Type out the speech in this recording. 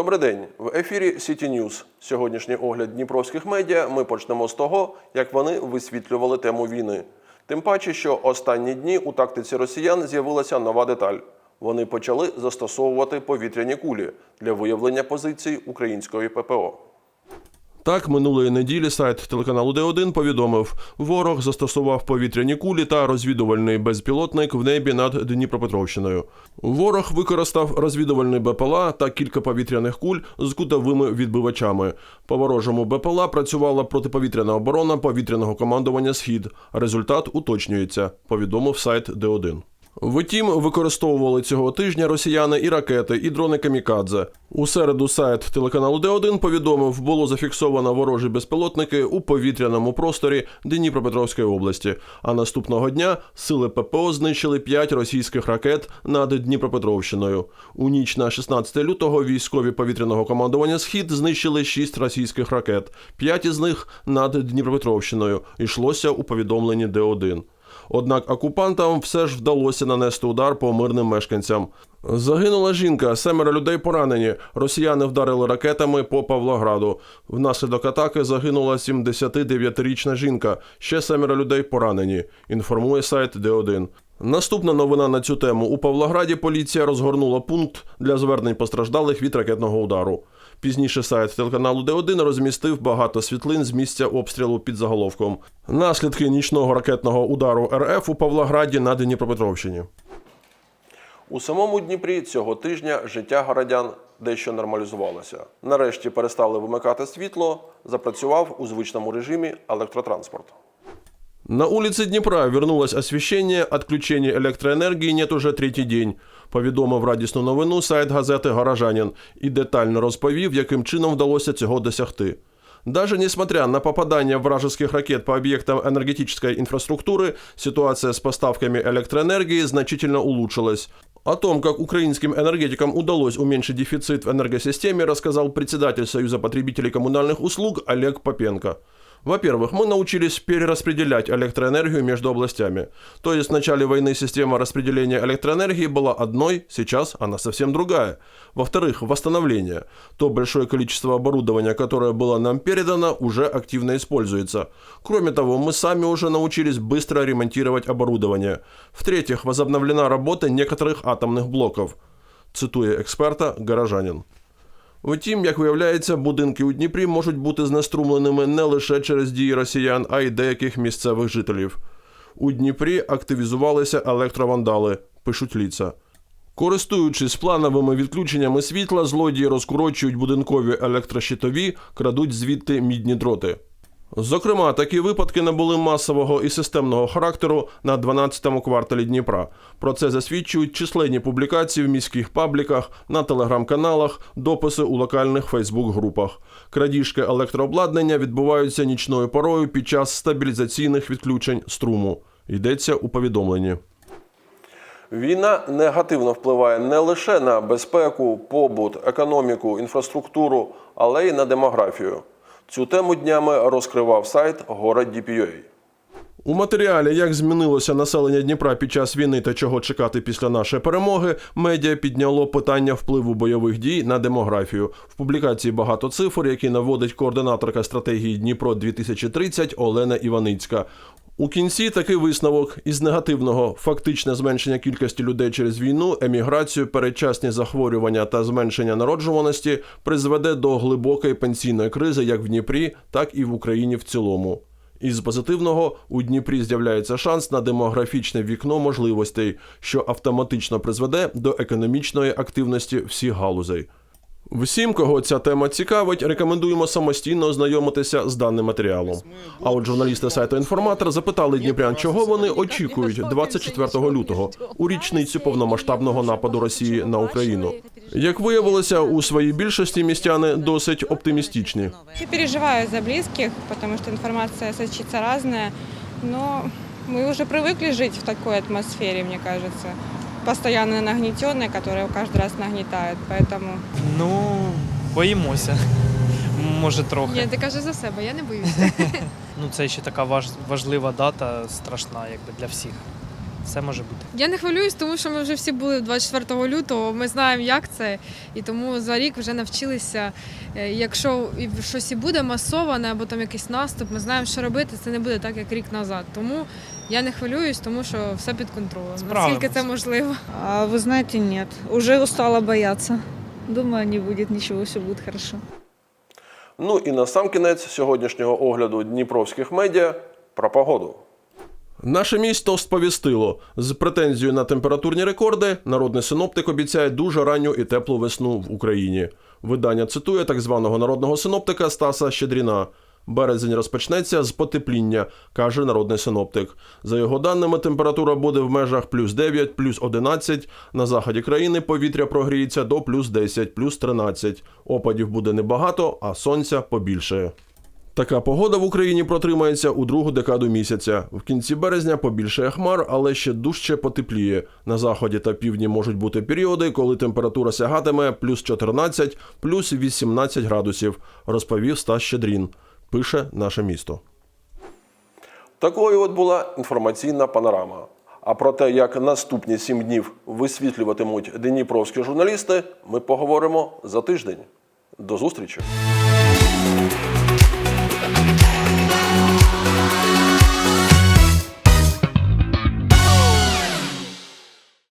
Добрий день. В ефірі City News. Сьогоднішній огляд дніпровських медіа ми почнемо з того, як вони висвітлювали тему війни. Тим паче, що останні дні у тактиці росіян з'явилася нова деталь. Вони почали застосовувати повітряні кулі для виявлення позицій української ППО. Так, минулої неділі сайт телеканалу Д1 повідомив, ворог застосував повітряні кулі та розвідувальний безпілотник в небі над Дніпропетровщиною. Ворог використав розвідувальний БПЛА та кілька повітряних куль з кутовими відбивачами. По ворожому БПЛА працювала протиповітряна оборона повітряного командування Схід. Результат уточнюється, повідомив сайт Д1. Втім, використовували цього тижня росіяни і ракети, і дрони камікадзе. У середу сайт телеканалу Д1 повідомив, було зафіксовано ворожі безпілотники у повітряному просторі Дніпропетровської області. А наступного дня сили ППО знищили 5 російських ракет над Дніпропетровщиною. У ніч на 16 лютого військові повітряного командування Схід знищили 6 російських ракет. 5 із них над Дніпропетровщиною. Йшлося у повідомленні Д1. Однак окупантам все ж вдалося нанести удар по мирним мешканцям. Загинула жінка, семеро людей поранені. Росіяни вдарили ракетами по Павлограду. Внаслідок атаки загинула 79-річна жінка. Ще семеро людей поранені. Інформує сайт Д1. Наступна новина на цю тему. У Павлограді поліція розгорнула пункт для звернень постраждалих від ракетного удару. Пізніше сайт телеканалу Д1 розмістив багато світлин з місця обстрілу під заголовком. Наслідки нічного ракетного удару РФ у Павлограді на Дніпропетровщині. У самому Дніпрі цього тижня життя городян дещо нормалізувалося. Нарешті перестали вимикати світло, запрацював у звичному режимі електротранспорт. На улице Днепра вернулось освещение, отключения электроэнергии нет уже третій день, повідомив радісну новину сайт газети Горожанин і детально розповів, яким чином вдалося цього досягти. Даже несмотря на попадание вражеских ракет по объектам энергетической инфраструктуры, ситуация с поставками электроэнергии значительно улучшилась. О том, как украинским энергетикам удалось уменьшить дефицит в энергосистеме, рассказал председатель Союза потребителей коммунальных услуг Олег Попенко. Во-первых, мы научились перераспределять электроэнергию между областями. То есть в начале войны система распределения электроэнергии была одной, сейчас она совсем другая. Во-вторых, восстановление. То большое количество оборудования, которое было нам передано, уже активно используется. Кроме того, мы сами уже научились быстро ремонтировать оборудование. В-третьих, возобновлена работа некоторых атомных блоков. Цитує експерта Горожанин. Втім, як виявляється, будинки у Дніпрі можуть бути знеструмленими не лише через дії росіян, а й деяких місцевих жителів. У Дніпрі активізувалися електровандали, пишуть ліца. Користуючись плановими відключеннями світла, злодії розкорочують будинкові електрощитові, крадуть звідти мідні дроти. Зокрема, такі випадки набули масового і системного характеру на 12-му кварталі Дніпра. Про це засвідчують численні публікації в міських пабліках, на телеграм-каналах, дописи у локальних Фейсбук-групах. Крадіжки електрообладнання відбуваються нічною порою під час стабілізаційних відключень струму. Йдеться у повідомленні. Війна негативно впливає не лише на безпеку, побут, економіку, інфраструктуру, але й на демографію. Цю тему днями розкривав сайт Город.dp.ua. У матеріалі, як змінилося населення Дніпра під час війни та чого чекати після нашої перемоги, медіа підняло питання впливу бойових дій на демографію. В публікації багато цифр, які наводить координаторка стратегії Дніпро 2030 Олена Іваницька. У кінці такий висновок із негативного фактичне зменшення кількості людей через війну, еміграцію, передчасні захворювання та зменшення народжуваності призведе до глибокої пенсійної кризи як в Дніпрі, так і в Україні в цілому. Із позитивного у Дніпрі з'являється шанс на демографічне вікно можливостей, що автоматично призведе до економічної активності всіх галузей. Всім, кого ця тема цікавить, рекомендуємо самостійно ознайомитися з даним матеріалом. А от журналісти сайту інформатор запитали дніпрян, чого вони очікують 24 лютого у річницю повномасштабного нападу Росії на Україну. Як виявилося, у своїй більшості містяни досить оптимістичні. Я переживаю за близких, потому что информация сочится разная, но мы уже привыкли жить в такой атмосфере, мне кажется, постоянно нагнетенная, которая каждый раз нагнетает, поэтому Ну, боїмося. Може трохи. Ні, ти кажи за себе, я не боюся. Ну, це ще така важ, важлива дата, страшна якби для всіх. Все може бути. Я не хвилююсь, тому що ми вже всі були 24 лютого. Ми знаємо, як це, і тому за рік вже навчилися. Е, Якщо щось і буде масоване або там якийсь наступ, ми знаємо, що робити. Це не буде так, як рік назад. Тому я не хвилююсь, тому що все під контролем. Справимось. Наскільки це можливо. А вы знаете, нет. Уже устала бояться. Думаю, не будет ничего, все будет хорошо. Ну і на сам кінець сьогоднішнього огляду дніпровських медіа про погоду. Наше місто сповістило з претензією на температурні рекорди. Народний синоптик обіцяє дуже ранню і теплу весну в Україні. Видання цитує так званого народного синоптика Стаса Щедріна. Березень розпочнеться з потепління, каже народний синоптик. За його даними, температура буде в межах плюс 9, плюс 11. На заході країни повітря прогріється до плюс 10, плюс 13. Опадів буде небагато, а сонця побільшає. Така погода в Україні протримається у другу декаду місяця. В кінці березня побільшає хмар, але ще дужче потепліє. На заході та півдні можуть бути періоди, коли температура сягатиме плюс 14, плюс 18 градусів, розповів Стас Щедрін. Пише наше місто. Такою от була інформаційна панорама. А про те, як наступні сім днів висвітлюватимуть дніпровські журналісти, ми поговоримо за тиждень. До зустрічі!